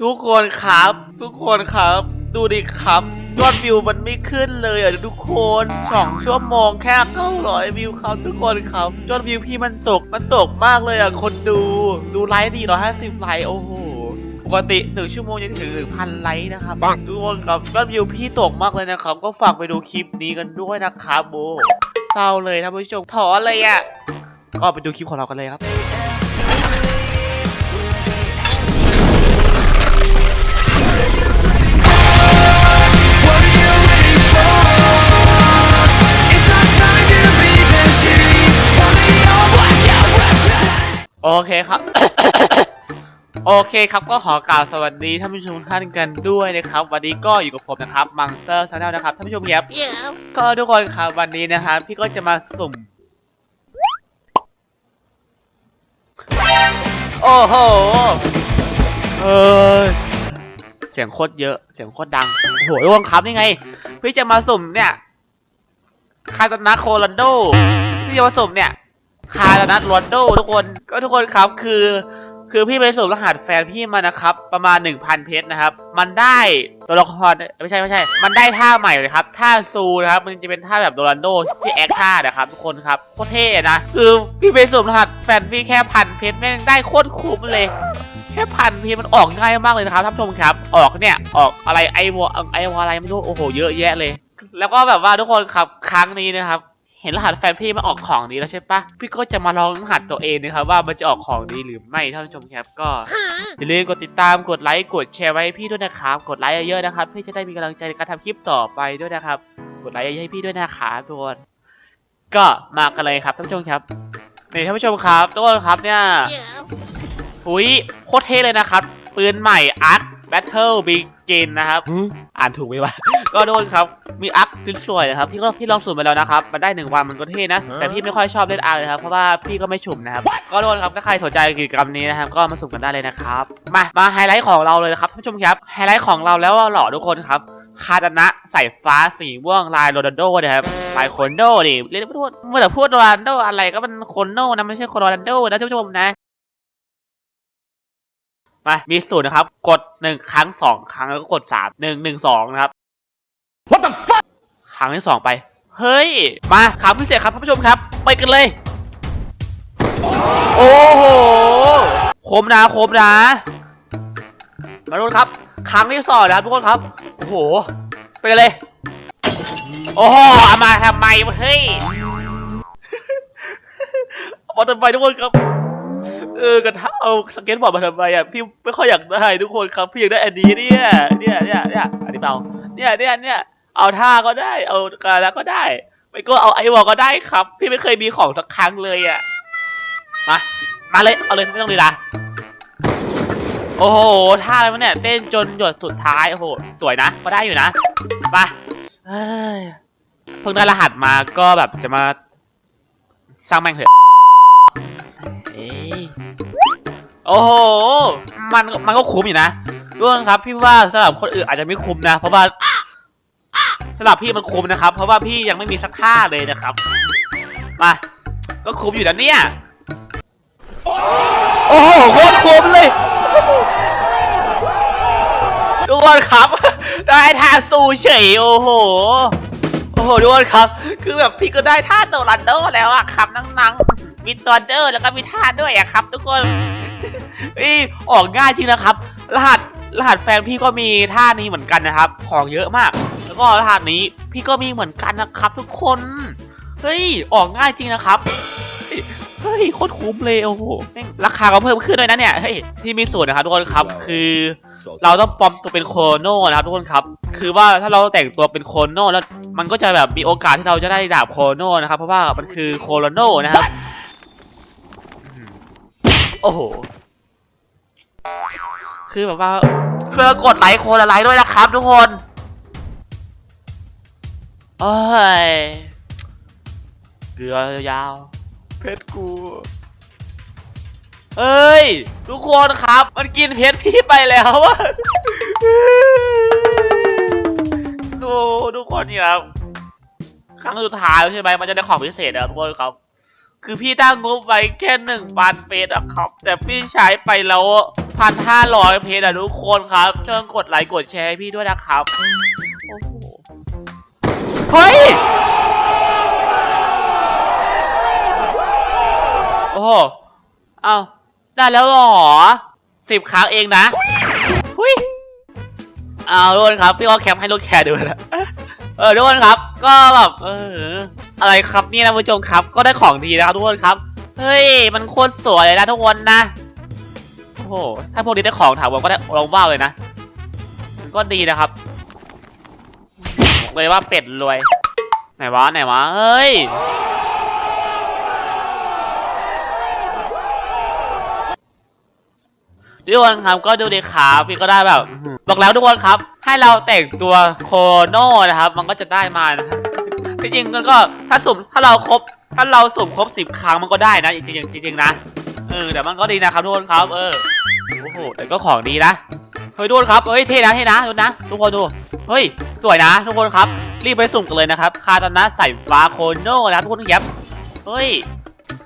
ทุกคนครับ ทุกคนครับ ดูดิครับยอดวิวมันไม่ขึ้นเลยอะทุกคนสองชั่วโมงแค่900วิวครับ ทุกคนครับยอดวิวพี่มันตกมันตกมากเลยอะคนดูดูไลค์ดี150ไลค์โอ้โหปกติหนึ่งชั่วโมงยังถึงหนึ่งพันไลค์นะครับทุกคนครับยอดวิวพี่ตกมากเลยนะครับ ก็ฝากไปดูคลิปนี้กันด้วยนะครับโบเศร้าเลยท่านผู้ชมถอนเลยอะก็ไปดูคลิปของเรากันเลยครับ โอเคครับ โอเคครับก็ขอกล่าวสวัสดีท่านผู้ชมทุกท่านกันด้วยนะครับ วันนี้ก็อยู่กับผมนะครับมังเซอร์ชาแนลนะครับท่านผู้ชมครับก็ทุกคนครับวันนี้นะครับพี่ก็จะมาสุ่ม โอ้โหเออเสียงโคตรเยอะเสียงโคตรดังโอ้โหทุกคนครับนี่ไง พี่จะมาสุ่มเนี่ยคาตานะโคลันโดพี่จะมาสุ่มเนี่ย คาร์นัทโรนโดทุกคนก็ทุกคนครับคือ คือพี่ไปสุ่มรหัสแฟนพี่มานะครับ ประมาณ 1,000 เพชรนะครับ มันได้ตัวละครไม่ใช่ไม่ใช่ มันได้ท่าใหม่เลยครับท่าซูนะครับมันจะเป็นท่าแบบโรนัลโดที่แอคท่านะครับทุกคนครับโคตรเท่นะคือพี่ไปสุ่มรหัสแฟนพี่แค่พันเพชรแม่งได้โคตรคุ้มเลยแค่พันเพชรมันออกง่ายมากเลยนะครับท่านผู้ชมครับ ออกเนี่ยออกอะไรไอวอไอวออะไรไม่รู้โอ้โหเยอะแยะเลย แล้วก็แบบว่าทุกคนครับครั้งนี้นะครับ เห็นรหัสแฟนพี่มันออกของดีแล้วใช่ปะพี่ก็จะมาลองรหัสตัวเองนะครับว่ามันจะออกของดีหรือไม่ท่านผู้ชมครับก็อย่าลืมกดติดตามกดไลค์กดแชร์ไว้ให้พี่ด้วยนะครับ กดไลค์เยอะๆนะครับเพื่อจะได้มีกำลังใจในการทำคลิปต่อไปด้วยนะครับ กดไลค์ให้พี่ด้วยนะครับทุกคนก็มากันเลยครับท่านผู้ชมครับนี่ท่านผู้ชมครับทุกคนครับเนี่ยหุยโคตรเท่เลยนะครับปืนใหม่อาร์ตแบทเทิลบิกิ นนะครับ อ่านถูกไหมวะ ก็โดนครับ มีอัพสวยๆนะครับ พี่ก็พี่ลองสุ่มไปแล้วนะครับ มันได้หนึ่งวันมันก็เท่นะ แต่พี่ไม่ค่อยชอบเล่นอาร์เลยครับ เพราะว่าพี่ก็ไม่ฉุ่มนะครับ ก็โดนครับ ถ้าใครสนใจกิจกรรมนี้นะครับ ก็มาสุ่มกันได้เลยนะครับ มา มาไฮไลท์ของเราเลยนะครับท่านผู้ชมครับ ไฮไลท์ของเราแล้วหล่อทุกคนครับ คาตานะใส่ฟ้าสีม่วงลายโรนัลโดนะครับลายโคโนดิ เรียกไม่พูดเมื่อแต่พูดโรนัลโดอะไรก็มันโคโนนะไม่ใช่โคโรนัลโดนะท่านผู้ชมนะ มามีสูตรนะครับ กดหนึ่งครั้งสองครั้งแล้วก็กดสามหนึ่งหนึ่งสองนะครับ What the fuck ครั้งที่สองไป เฮ้ย มาคำพิเศษครับท่านผู้ชมครับ ไปกันเลย โอ้โหคมนะคมนะมาดูครับ ครั้งที่สองนะครับทุกคนครับ โอ้โห ไปกันเลย โอ้โหเอามาทำไมวะเฮ้ยเอามาทำไมทุกคนครับ เออกระทะเอาสเก็ตบอร์ดมาทำไมอะพี่ไม่ค่อยอยากได้ทุกคนครับพี่อยากได้อันนี้เนี่ยเนี่ยเนี่ยเนี่ยอันนี้เปล่าเนี่ยเนี่ยเนี่ยเอาท่าก็ได้เอากรแล้วก็ได้ ไม่ก็เอาไอวอลก็ได้ครับ พี่ไม่เคยมีของสักครั้งเลยอะมามาเลยเอาเลยไม่ต้องดีละโอ้โหท่าอะไรวะเนี่ยเต้นจนหยดสุดท้ายโอ้โหสวยนะก็ได้อยู่นะมาเฮ้ยเพิ่งได้รหัสมาก็แบบจะมาสร้างแม่งเถอะ โอ้โห มันมันก็คุ้มอยู่นะทุกคนครับพี่ว่าสำหรับคนอื่นอาจจะไม่คุ้มนะ เพราะว่าสำหรับพี่มันคุ้มนะครับ เพราะว่าพี่ยังไม่มีสักท่าเลยนะครับ มา ก็คุ้มอยู่นะเนี่ย โอ้โหโคตรคุ้มเลยทุกคนครับ ได้ท่าสู้เฉยโอ้โห โอ้โหทุกคนครับ คือแบบพี่ก็ได้ท่าโดรันโดแล้วอะครับนังๆ มีตัวเดอร์แล้วก็มีท่าด้วยอะครับทุกคนนี่ออกง่ายจริงนะครับ รหัสรหัสแฟนพี่ก็มีท่านี้เหมือนกันนะครับ ของเยอะมาก แล้วก็รหัสนี้พี่ก็มีเหมือนกันนะครับ ทุกคน เฮ้ยออกง่ายจริงนะครับเฮ้ยเฮ้ยโคตรคุ้มเลยโอ้โหแม่งราคาก็เพิ่มขึ้นด้วยนะเนี่ยเฮ้ยที่มีสูตรนะครับทุกคนครับคือ เราต้องปลอมตัวเป็นโคโน่นะครับทุกคนครับ คือว่าถ้าเราแต่งตัวเป็นโคโน่แล้วมันก็จะแบบมีโอกาสที่เราจะได้ดาบโคโน่นะครับเพราะว่ามันคือโคโลโน่นะครับอืม โอ้โห คือแบบว่าเพื่อกดไลค์โคนละไลค์ด้วยนะครับทุกคนโอ้ยเกลือยาว เพชรกู เอ้ย ทุกคนครับ มันกินเพชรพี่ไปแล้วอะดูทุกคนนี่ครับ ครั้งสุดท้ายใช่ไหมมันจะได้ของพิเศษนะทุกคนครับ คือพี่ตั้งงบไว้แค่หนึ่งพันเพชรอะครับ แต่พี่ใช้ไปแล้วพันห้าร้อยเพจอะทุกคนครับช่วยกดไลค์กดแชร์ให้พี่ด้วยนะครับโอ้โหเฮ้ยโอ้โหเอาได้แล้วเหรอสิบครั้งเองนะหุยเอาทุกคนครับ พี่ก็แคปให้รถแคร์ดูนะเออทุกคนครับ ก็แบบเออ อะไรครับนี่นะผู้ชมครับ ก็ได้ของดีนะครับทุกคนครับ เฮ้ย มันโคตรสวยเลยนะทุกคนนะ โอ้โห ถ้าพวกนี้ได้ของถาว่าก็ได้ลองว้าวเลยนะ มันก็ดีนะครับบอกเลยว่าเป็ดรวย ไหนวะไหนวะ เฮ้ย ทุกคนครับก็ดูดีครับพี่ก็ได้แบบ บอกแล้วทุกคนครับ ให้เราแต่งตัวโคโน่นะครับ มันก็จะได้มานะครับ จริงๆก็ถ้าสุ่มถ้าเราครบถ้าเราสุ่มครบสิบครั้งมันก็ได้นะจริงๆจริงๆนะเออแต่มันก็ดีนะครับทุกคนครับ เออโอ้โหแต่ก็ของดีนะเฮ้ยทุกคนครับเฮ้ยเท่นะเท่นะดูนะ ทุกคนดูเฮ้ยสวยนะ ทุกคนครับ รีบไปสุ่มกันเลยนะครับคาตานะใส่ฟ้าโคโน่นะทุกคนยับเฮ้ย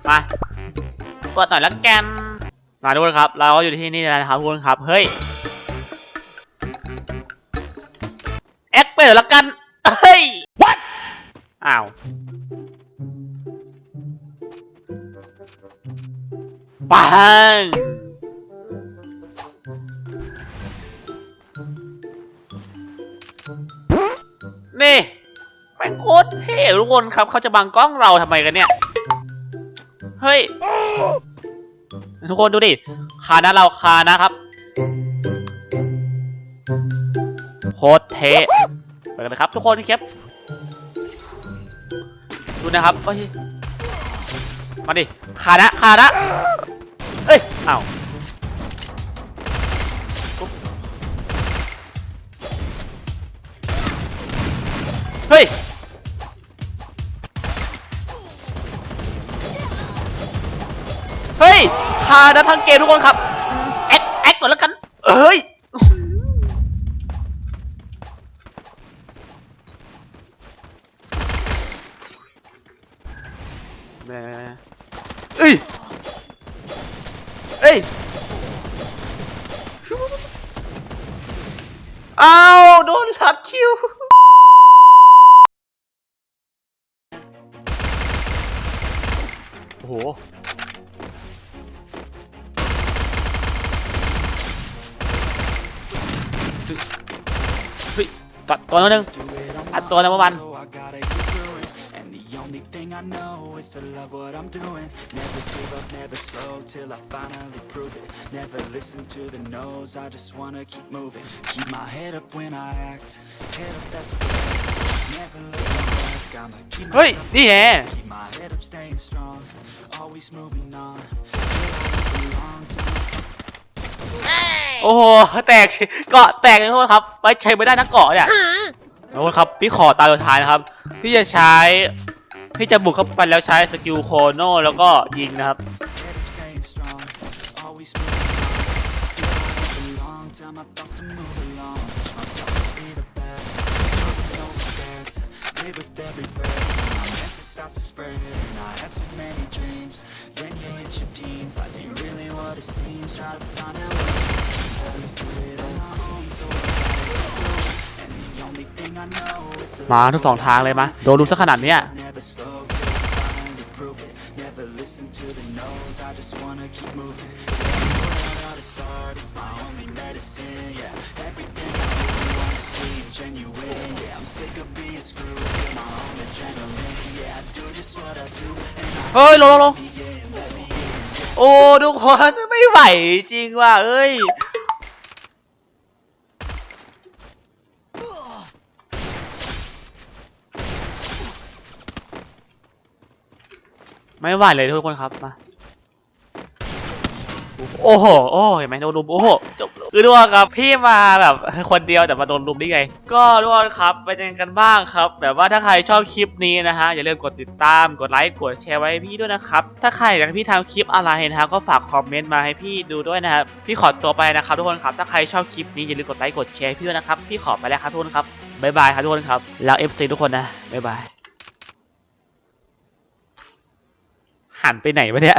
มากดหน่อยละกันมาทุกคนครับ เราก็อยู่ที่นี่แล้วนะครับทุกคนครับเฮ้ยแอคเปิดละกันเฮ้ย อ้าว ปัง นี่แม่งโคตรเท่ทุกคนครับ เขาจะบังกล้องเราทำไมกันเนี่ย เฮ้ย ทุกคนดูดิ คานะเราคานะครับ โคตรเทะไปกันนะครับ ทุกคนครับ ดูนะครับเอ้ยมาดิคานะคานะเอ้ยอ้าวเฮ้ยเฮ้ยคานะทั้งเกมทุกคนครับ แม่เอ้ยเอ้ยอ้าวโดนลัดคิวโอ้โหตัดตัวนึง Do it on อัดตัวนะเมื่อวาน I know is to love what I'm doing. Never give up, never slow till I finally prove it. Never listen to the no's, I just wanna keep moving. Keep my head up when I act. Head up, that's a fact. Never looking back, I'ma keep เฮ้ย myself นี่แฮ Keep my head up, staying strong. Always moving on. Belong to my โอ้โหแตกเกาะแตกเลยทุกคนครับไว้ใช้ไม่ได้นะเกาะเนี่ยทุกคนครับพี่ขอตาสุดท้ายนะครับพี่จะใช้ ที่จะบุกเข้าไปแล้วใช้สกิลโคโนแล้วก็ยิงนะครับมาทุกสองทางเลยมาโดนรุมซะขนาดเนี้ย Never listen to the no's, I just wanna keep moving. Yeah, out of start, it's my only medicine. Yeah, everything I do, I'm just being genuine. Yeah, I'm sick of being screwed. Feel my own adrenaline. Yeah, I do just what I do, and I เฮ้ยลงลงลง be in, let me in. โอ้ทุกคนไม่ไหวจริงว่ะเอ้ย ไม่ไหวเลยทุกคนครับมาโอ้โห โอ้เห็นไหมโดนลุม โอ้โห จบเลยคือทุกคนครับพี่มาแบบคนเดียวแต่มาโดนลุมได้ไง ก็ทุกคนครับไปเจอกันบ้างครับ แบบว่าถ้าใครชอบคลิปนี้นะฮะ อย่าลืมกดติดตาม กดไลค์ กดแชร์ไว้ให้พี่ด้วยนะครับ ถ้าใครอยากให้พี่ทำคลิปอะไรนะครับก็ฝากคอมเมนต์มาให้พี่ดูด้วยนะครับ พี่ขอตัวไปนะครับทุกคนครับ ถ้าใครชอบคลิปนี้อย่าลืมกดไลค์ กดแชร์ให้พี่ด้วยนะครับ พี่ขอไปแล้วครับทุกคนครับ บ๊ายบายครับทุกคนครับ แล้ว FC ทุกคนนะ บ๊ายบาย หันไปไหนวะเนี่ย